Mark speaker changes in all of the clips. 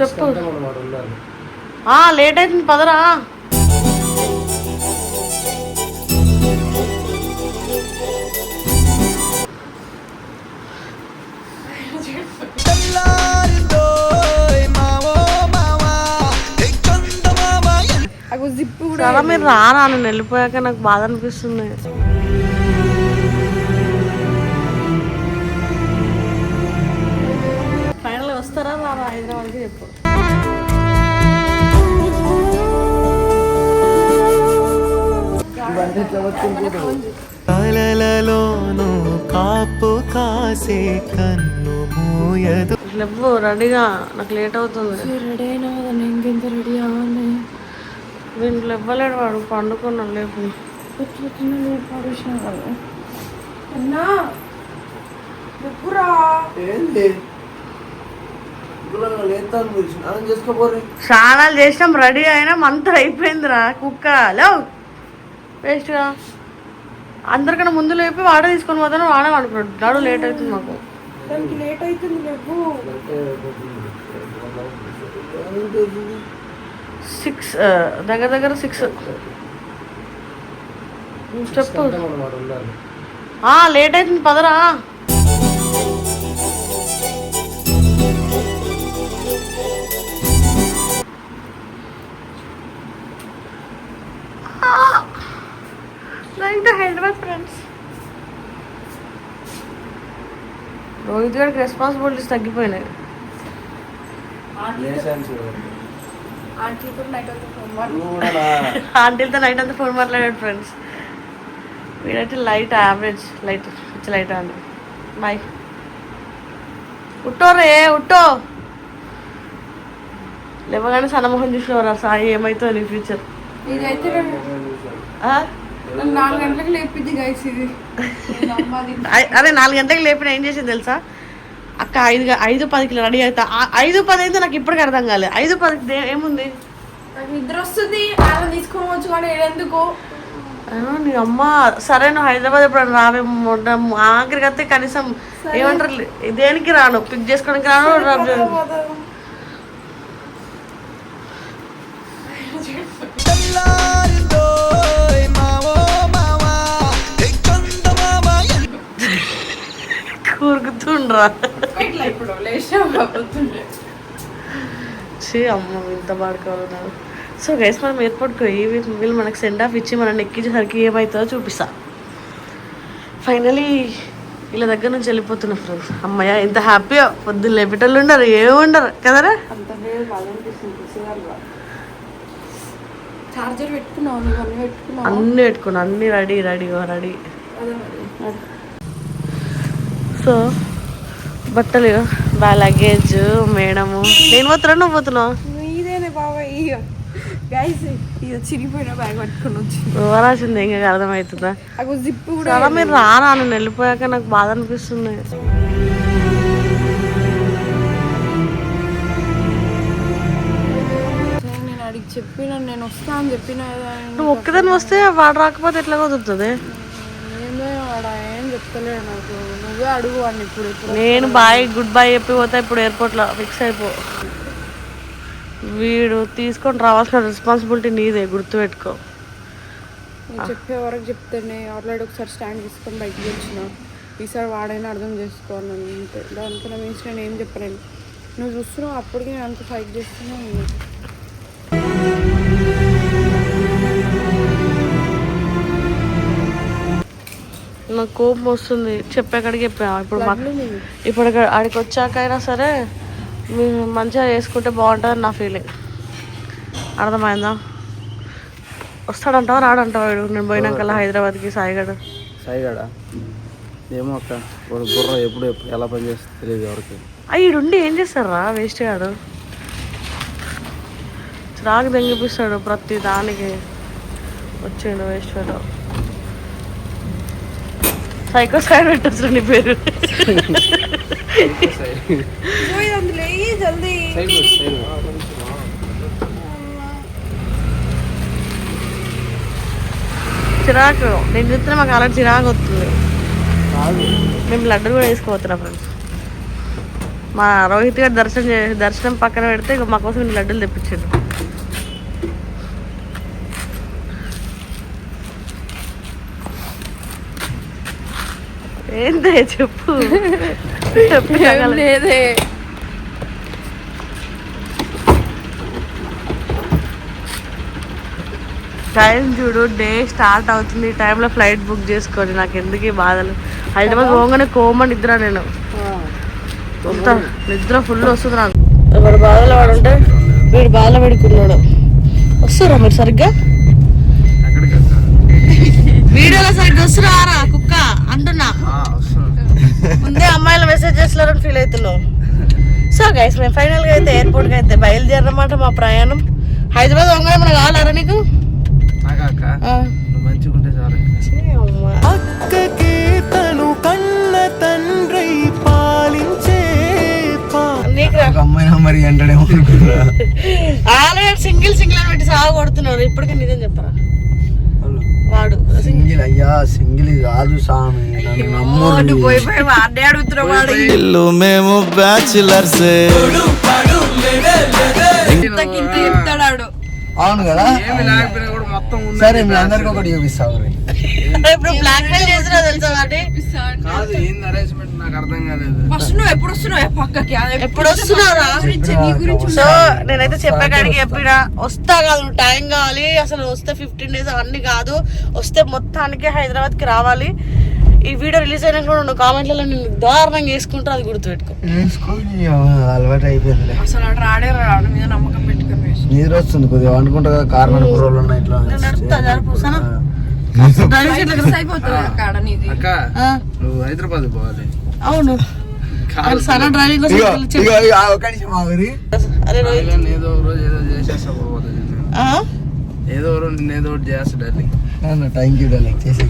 Speaker 1: చెప్పు. లేట్ అవుతుంది పదరా. చాలా మీరు రారా నేను వెళ్ళిపోయాక నాకు బాధ అనిపిస్తుంది. వస్తారా రారా హైదరాబాద్కి చెప్పు.
Speaker 2: కలలలోను కాపు కాసే కన్ను మూయదు.
Speaker 1: లేవు రెడీగా. నాకు లేట్ అవుతుంది.
Speaker 3: రెడీ అయినా కదా? నేను ఇంకెంత రెడీ అవ్వాలి?
Speaker 1: వీళ్ళు ఇవ్వలేడు వాడు పండుకున్నాడు లేపు.
Speaker 3: ఎట్లా చిన్న లేట్ పడేసిన కదా? అన్నా ఎప్పురా
Speaker 4: ఏంది ఇప్పుడు లేస్తాను మీరు స్నానం చేసుకోపోరు
Speaker 1: స్నానాలు చేసినాం రెడీ అయినాం అంతా అయిపోయిందిరా కుక్క. లేవు. వేస్ట్గా అందరికన్నా ముందు లేపి వాడే తీసుకొని పోతాను వాడే అనుకున్నాడు నాడు లేట్ అవుతుంది మాకు.
Speaker 3: దానికి లేట్ అవుతుంది లేవు
Speaker 1: సిక్స్ దగ్గర దగ్గర సిక్స్. చెప్పు. ఆ, లేట్ అవుతుంది పదరా. గారికి రెస్పాన్సిబిలిటీస్ తగ్గిపోయినాయి. ఆంటీలతో నైట్ అంతా ఫోన్ మాట్లాడాడు ఫ్రెండ్స్ వీడైతే లైట్ యావరేజ్ లైట్ పిచ్చి లైట్ అండి. బాయ్ ఉట్టో రే ఉట్టో. లేవగానే సన్నమోహన్ చూసినవరా? సాయి ఏమైతో నీ ఫ్యూచర్
Speaker 3: ఇదైతే నాలుగు గంటలకు లేపిద్ది గైస్ ఇది.
Speaker 1: అరే నాలుగు గంటలకు లేపిన ఏం చేసింది తెలుసా? అక్క ఐదు ఐదు పదికి రెడీ అవుతా. ఐదు పది అయితే నాకు ఇప్పటికి అర్థం కాలేదు ఐదు పదికి ఏముంది?
Speaker 3: నాకు నిద్ర వస్తుంది. అలా తీసుకొని వచ్చు కానీ ఎందుకు
Speaker 1: నీ అమ్మ సరే నువ్వు హైదరాబాద్ ఎప్పుడు రావే మొన్న ఆఖరికి అయితే కనీసం ఏమంటారు? దేనికి రాను? పిక్ చేసుకోవడానికి రాను? కూరుకుతుండ్రా.
Speaker 3: ఇప్పుడు.
Speaker 1: చే అమ్మ ఇంత పాడుకోవాలి సో గైస్ మనం ఎయిర్పోర్ట్కి పోయి వీళ్ళు మనకి సెండ్ ఆఫ్ ఇచ్చి మనం ఎక్కించేసరికి ఏమవుతుందో చూపిస్తా. ఫైనలీ వీళ్ళ దగ్గర నుంచి వెళ్ళిపోతున్నా ఫ్రెండ్స్ అమ్మయ్య ఎంత హ్యాపీగా పొద్దున్న లేపేటోళ్ళు ఉండరు ఏముండరు కదరా.
Speaker 3: చార్జర్ పెట్టుకున్నావు అన్ని
Speaker 1: పెట్టుకున్నా అన్నీ రెడీ రెడీ రెడీ సో బట్టలు బా లగేజ్ మేడము నేను పోతున్నా నువ్వు పోతున్నావు?
Speaker 3: ఇదేనే బాబా ఇక గైస్ ఇది చిరిగిపోయిన బ్యాగ్ పట్టుకొని
Speaker 1: ఇంకా అర్థమవుతుందా?
Speaker 3: జిప్పు కూడా
Speaker 1: చాలా మీరు రారా నేను వెళ్ళిపోయాక నాకు బాధ అనిపిస్తుంది.
Speaker 3: చెప్పిన నేను వస్తా అని చెప్పిన.
Speaker 1: నువ్వు ఒక్కదాన్ని వస్తే వాడు రాకపోతే ఎట్లా కుదురుతుంది.
Speaker 3: చెప్తలేడు నాకు. నువ్వే అడుగు వాడిని ఇప్పుడు ఇప్పుడు.
Speaker 1: నేను బాయ్ గుడ్ బై చెప్పి పోతా ఇప్పుడు ఎయిర్పోర్ట్లో ఫిక్స్ అయిపో. వీడు తీసుకొని రావాల్సిన రెస్పాన్సిబిలిటీ నీదే గుర్తుపెట్టుకో.
Speaker 3: నేను చెప్పే వరకు చెప్తానే ఆల్రెడీ ఒకసారి స్టాండ్ తీసుకొని బయటికి వచ్చిన. ఈసారి వాడైనా అర్థం చేసుకోవాలని అంతే. దానికన్నా మించి నేను ఏం చెప్పలేను. నువ్వు చూస్తున్నావు అప్పటికి నేను అంత ఫైట్ చేస్తున్నా
Speaker 1: నాకు కోపం వస్తుంది. చెప్పేకాడికి చెప్పా. ఇప్పుడు ఇప్పుడు ఆడికి వచ్చాకైనా సరే మీరు మంచిగా చేసుకుంటే బాగుంటుంది నా ఫీలింగ్ అర్థమైందా? వస్తాడంటావా? రాడంటావా వీడు? నేను పోయినాకల్లా హైదరాబాద్కి సాయిగడు.
Speaker 4: సాయిగాడ? ఏమో అక్క వాడు బుర్ర ఎప్పుడు ఎప్పుడు ఎలా పనిచేస్తుంది తెలియదు ఎవరికి.
Speaker 1: అయ్యుండి ఏం చేస్తారా వేస్ట్ గాడు. చిరాకు దెంగిపిస్తాడు ప్రతి దానికి. వచ్చిండు వేస్ట్ గాడు సైకో సైడ్ పెట్టచ్చు నీ పేరు. చిరాకు. నేను చూస్తే మాకు అలా చిరాకు వస్తుంది. మేము లడ్డు కూడా వేసుకోపోతున్నాం ఫ్రెండ్స్ మా రోహిత్ గారు దర్శనం చే- దర్శనం పక్కన పెడితే ఇక మా కోసం లడ్డూలు తెప్పించాడు. ఏందే చెప్పు?
Speaker 3: లేదే.
Speaker 1: టైం చూడు డే స్టార్ట్ అవుతుంది. ఈ టైంలో ఫ్లైట్ బుక్ చేసుకోండి. నాకు ఎందుకు ఈ బాధలు? హైదరాబాద్ పోగానే కోమ నిద్ర నేను. నిద్ర ఫుల్ వస్తుంది నాకు. ఎవరు బాధలో వాడు ఉంటే వీడు బాధలో పెడుకున్నాడు. వస్తురా మీరు సరిగ్గా? వీడియోలో సరిగ్గా వస్తురా? కుక్క అంటున్నా ముందే అమ్మాయిలు మెసేజ్ చేస్తున్నారని ఫీల్ అవుతున్నావు. సో గైస్ మేము ఫైనల్గా అయితే ఎయిర్పోర్ట్కి అయితే బయలుదేరనమాట మా ప్రయాణం. హైదరాబాద్ వంగ మనకు కావాలరా నీకు.
Speaker 2: అక్కకే తను కన్న తండ్రి పాలించే
Speaker 4: అమ్మాయి మరి అంటాడేమో
Speaker 1: ఆల్రెడీ సింగిల్ సింగిల్ అని పెట్టి సాగు కొడుతున్నారు. ఇప్పటికే నిజం చెప్పరా? వాడు.
Speaker 4: సింగిల్ అయ్యా సింగిల్ కాదు
Speaker 3: వాడు.
Speaker 2: ఇల్లు మేము బ్యాచిలర్స్.
Speaker 4: అవును కదా? ఏమి లేకపోయినా కూడా మొత్తం సరే మీ అందరికి ఒకటి చూపిస్తావు రే.
Speaker 1: ఇప్పుడు బ్లాక్ మెయిల్ చేసినా తెలుసా వాటి
Speaker 4: కాదు ఏంది అరేంజ్మెంట్ నాకు అర్థం కాలేదు.
Speaker 3: ఫస్ట్ నువ్వు ఎప్పుడు వస్తున్నావు పక్కకి?
Speaker 1: ఎప్పుడు వస్తున్నారా సో నేనైతే చెప్పే కాడికి చెప్పిన వస్తా కాదు టైం కావాలి. అసలు వస్తే ఫిఫ్టీన్ డేస్ అవన్నీ కాదు. వస్తే మొత్తానికి హైదరాబాద్కి రావాలి. ఈ వీడియో రిలీజ్ అయినా కూడా నువ్వు కామెంట్లలో నేను దారుణంగా వేసుకుంటా అది గుర్తుపెట్టుకో.
Speaker 4: అలవాటు అయిపోయిందిలే.
Speaker 3: అసలు వాడు రాడే రాడు మీద నమ్మకం పెట్టుకుని
Speaker 4: వస్తుంది కొద్దిగా అనుకుంటా కారణం రోజులు ఉన్నాయి ఇట్లా అక్క
Speaker 1: ఆ,
Speaker 4: నువ్వు హైదరాబాద్ పోవాలి.
Speaker 1: అవును. కానీ సనా డ్రైవింగ్
Speaker 4: ఏదో రోజు ఏదో చేసేస్తా? ఏదో రోజు నేను ఏదో ఒకటి చేస్తా డార్లింగ్ థ్యాంక్ యూ డార్లింగ్ చేసి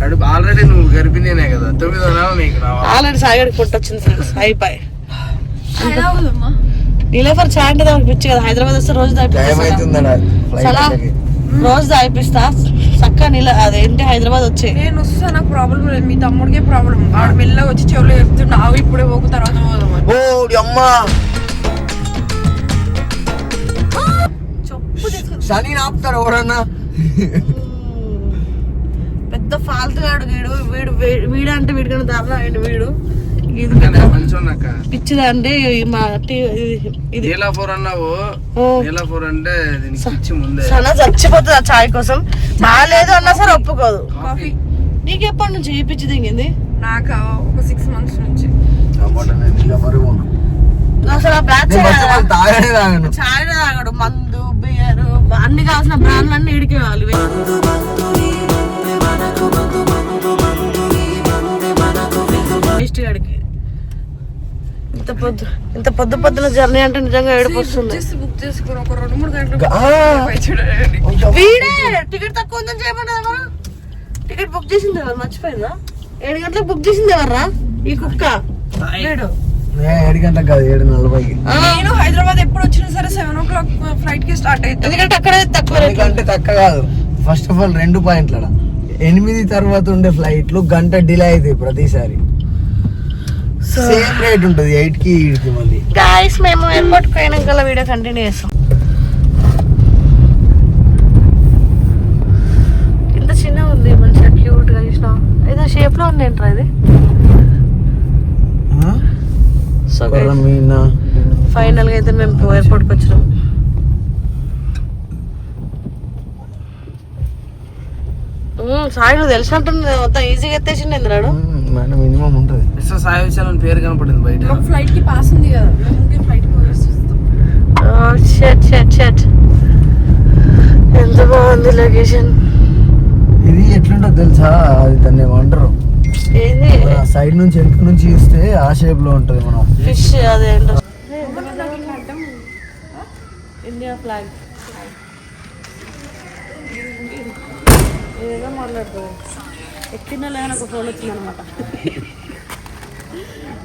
Speaker 4: కడుపు ఆల్రెడీ నువ్వు గర్భిణీనే కదా తొమ్మిదో నెల నీకు
Speaker 1: ఆల్రెడీ సాగడికి పుట్టొచ్చింది ఫ్రెండ్స్ అయిపోయి నీలేఫర్ చాయ్ అంటే దానికి పిచ్చి కదా హైదరాబాద్ వస్తే రోజు సలా. రోజు దాయిపిస్తా చక్క నీళ్ళ అదేంటి హైదరాబాద్ వచ్చే.
Speaker 3: నేను వస్తా నాకు ప్రాబ్లం లేదు. మీ తమ్ముడికే ప్రాబ్లం వాడు మెల్లగా వచ్చి చెవులో చెప్తుండే ఆవు ఇప్పుడే పోకు తర్వాత
Speaker 4: ఓ అమ్మా!
Speaker 1: తీసుకు
Speaker 4: శని ఆపుతారు ఎవరన్నా?
Speaker 1: పెద్ద ఫాల్తు గాడు వీడు. వీడు వీడు అంటే వీడికన్నా దారుణం అయింది వీడు? ఇది పిచ్చిదా అంటే ఈ మా టీ- ఇది- ఇది
Speaker 4: నీలా ఫోర్ అన్నావు.
Speaker 1: ఓ,
Speaker 4: నీలా ఫోర్ అంటే దీనికి పిచ్చి ముందే.
Speaker 1: సన చచ్చిపోతుంది ఆ చాయ్ కోసం. బాగాలేదు అన్నా సరే ఒప్పుకోదు.
Speaker 3: కాఫీ.
Speaker 1: నీకు ఎప్పటి నుంచి ఈ పిచ్చి దిగింది?
Speaker 3: నాకు? ఒక సిక్స్ మంత్స్ నుంచి.
Speaker 1: అసలు ఆ బ్యాచ్ చాయ్ తాగడు మందు బియర్ అన్ని కావాల్సిన బ్రాండ్లు అన్ని ఇడికి కావాలి ఇంత పొద్దు ఇంత పొద్దు పొద్దున జర్నీ అంటే నిజంగా ఏడుపు వస్తుంది.
Speaker 3: బుక్ చేసుకుని ఒక రెండు మూడు గంటలు
Speaker 1: వీడే టికెట్ తక్కువ ఉందని ఎవరు టికెట్ బుక్ చేసింది ఎవరు? మర్చిపోయిందా ఏడు గంటలకు బుక్ చేసింది ఎవర్రా? ఈ కుక్క. వీడు.
Speaker 4: ఏ, ఏడు గంటలకు కాదు ఏడు నలభైకి.
Speaker 1: ఆ,
Speaker 3: నేను హైదరాబాద్ ఎప్పుడు వచ్చినా సరే సెవెన్ ఓ క్లాక్ ఫ్లైట్కి స్టార్ట్ అవుతుంది
Speaker 1: ఎందుకంటే అక్కడే తక్కువ
Speaker 4: గంట తక్కువ కాదు. ఫస్ట్ ఆఫ్ ఆల్ రెండు పాయింట్ల ఎనిమిది తర్వాత ఉండే ఫ్లైట్లు గంట డిలే అవుతాయి ప్రతిసారి. సేమ్ రేట్ ఉంటుంది ఎయిట్కి మళ్ళీ.
Speaker 1: గాయస్ మేము ఎయిర్పోర్ట్ పోయినాక వీడియో కంటిన్యూ చేస్తాం. ఇంత చిన్న ఉంది మంచిగా క్యూట్గా చూసిన. ఏదో షేప్లో ఉంది ఏంట్రా ఇది? సో ఫైనల్గా అయితే మేము ఎయిర్పోర్ట్కి వచ్చినాం. సాయి నువ్వు తెలిసినట్టుంది మొత్తం ఈజీగా ఎత్తేసిండు ఎందురాడు
Speaker 4: మేడం మినిమం ఉంటుంది. మిస్టర్ సాయి విశాల్ పేరు కనపడింది బయట.
Speaker 3: ఫ్లైట్కి పాస్ ఉంది కదా మేము ఫ్లైట్
Speaker 1: షట్ షట్ షట్ ఎంత బాగుంది లొకేషన్
Speaker 4: ఇది ఎట్లుంటుంది తెలుసా? అది దాన్ని ఏమంటారు
Speaker 1: ఏంది?
Speaker 4: సైడ్ నుంచి వెనక నుంచి చూస్తే ఆ షేప్లో ఉంటుంది మనం.
Speaker 1: ఫిష్ అదేంటో ఇండియా ఫ్లాగ్ ఏదో మాట్లాడుతుంది. ఎక్కిన లేని ఒక ఫోన్ వచ్చింది అనమాట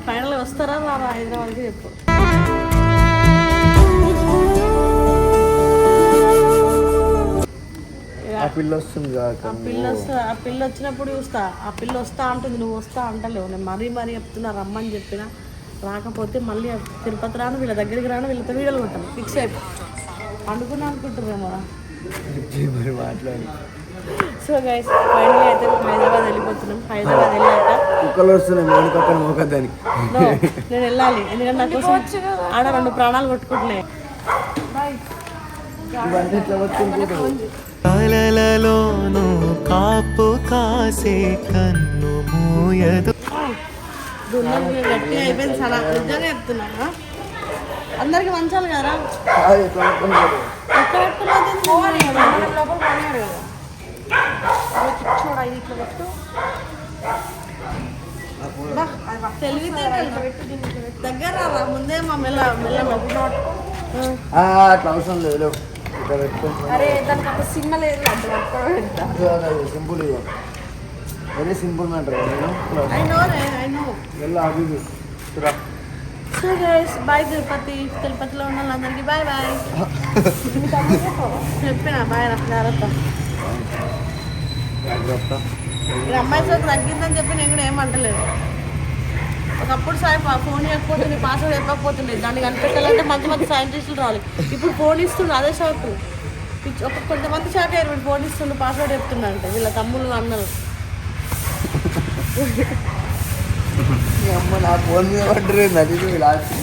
Speaker 1: ఫైనల్ వస్తారా రారా హైదరాబాద్కి చెప్పు.
Speaker 4: ఆ పిల్ల వస్తుంది
Speaker 1: ఆ పిల్ల వస్తా ఆ పిల్ల వచ్చినప్పుడు చూస్తా ఆ పిల్ల వస్తా అంటుంది నువ్వు వస్తా అంటలేవు. నేను మరీ మరీ చెప్తున్నా రమ్మని చెప్పిన. రాకపోతే మళ్ళీ తిరుపతి రాను వీళ్ళ దగ్గరికి రాను వీళ్ళతో వీడియోలు కొట్టాను ఫిక్స్ అయిపో. పండుకున్నా అనుకుంటున్నారేమో
Speaker 4: మరి మాట్లాడి.
Speaker 1: సో గైస్ ఫైనల్ అయితే హైదరాబాద్ వెళ్ళిపోతున్నాం. హైదరాబాద్ వెళ్ళాక.
Speaker 4: కుక్కలు వస్తున్నాయి
Speaker 1: నేను వెళ్ళాలి. ఎందుకంటే నా కోసం ఆడ రెండు ప్రాణాలు కొట్టుకుంటున్నాయి.
Speaker 2: కలలలోను కాపు కాసే కన్ను మూయదు.
Speaker 1: గట్టిగా అయిపోయింది చాలా. నిజంగా చెప్తున్నా అందరికి మంచాలి కదా? ఎక్కడ
Speaker 3: చూడ ఇది ఇట్లా పెట్టు
Speaker 1: తెలివితేటలు దగ్గర రా ముందే మా మెల్ల మెల్ల
Speaker 4: అట్లా అవసరం లేదు
Speaker 3: అరే దానికి సినిమా లేదు అంత ఎంత
Speaker 4: simple very simple matter
Speaker 1: I know I know
Speaker 4: వెళ్ళి అభిజు చూరా
Speaker 1: సో గైస్ బాయ్ తిరుపతి తిరుపతిలో ఉన్న వాళ్ళందరికీ బాయ్ బాయ్ చెప్పిన బాయ్ రా ఈ అమ్మాయి సోకు తగ్గిందని చెప్పి నేను కూడా ఏమంటలేదు. ఒకప్పుడు సాయి ఫోన్ ఇవ్వకపోతే నీ పాస్వర్డ్ చెప్పకపోతుండే. దాన్ని కనిపెట్టాలంటే మంచి మంచి సైంటిస్టులు రావాలి. ఇప్పుడు ఫోన్ ఇస్తుండు అదే షాక్ పిచ్చి- ఒక కొంతమంది షాక్ అయ్యారు వీడు ఫోన్ ఇస్తుండు పాస్వర్డ్ చెప్తున్నా అంటే వీళ్ళ తమ్ముళ్ళు అన్నారు.
Speaker 4: అమ్మ నా ఫోన్ మీద పడ్డరేంది అది లాస్ట్.